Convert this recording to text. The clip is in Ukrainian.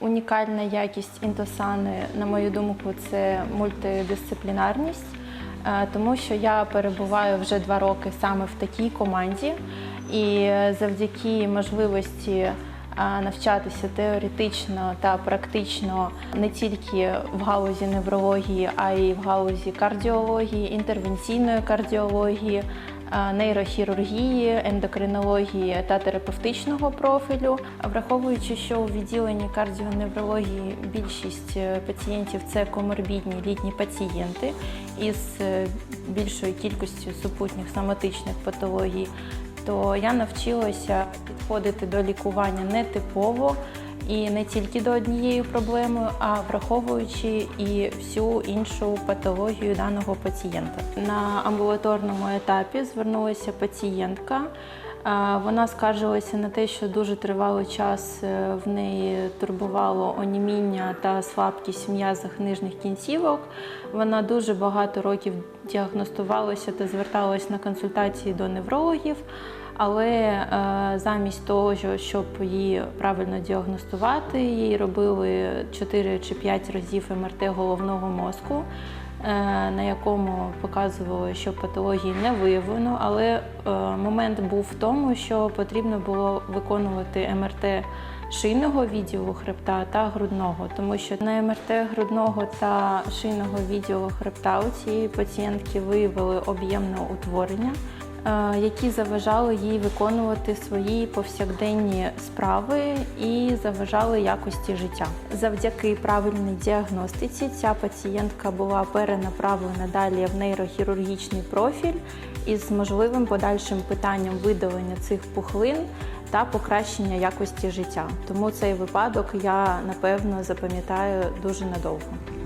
Унікальна якість інтосани, на мою думку, це мультидисциплінарність, е, тому що я перебуваю вже два роки саме в такій команді, і завдяки можливості е, навчатися теоретично та практично не тільки в галузі неврології, а й в галузі кардіології, інтервенційної кардіології, нейрохірургії, ендокринології та терапевтичного профілю. Враховуючи, що у відділенні кардіоневрології більшість е, пацієнтів це коморбідні літні пацієнти із е, більшою кількістю супутніх соматичних патологій, то я навчилася підходити до лікування нетипово і не тільки до однієї проблеми, а враховуючи і всю іншу патологію даного пацієнта. На амбулаторному етапі звернулася пацієнтка. Вона скаржилася на те, що дуже тривалий час е, в неї турбувало оніміння та слабкість м'язах нижніх кінцівок. Вона дуже багато років діагностувалася та зверталась на консультації до неврологів. Але е, замість того, щоб її правильно діагностувати, їй робили 4 чи 5 разів МРТ головного мозку, е, на якому показувало, що патології не виявлено. Але е, момент був в тому, що потрібно було виконувати МРТ шийного відділу хребта та грудного, тому що на МРТ грудного та шийного відділу хребта у цієї пацієнтки виявили об'ємне утворення які заважали їй виконувати свої повсякденні справи і заважали якості життя. Завдяки правильній діагностиці ця пацієнтка була перенаправлена далі в нейрохірургічний профіль із можливим подальшим питанням видалення цих пухлин та покращення якості життя. Тому цей випадок я напевно запам'ятаю дуже надовго.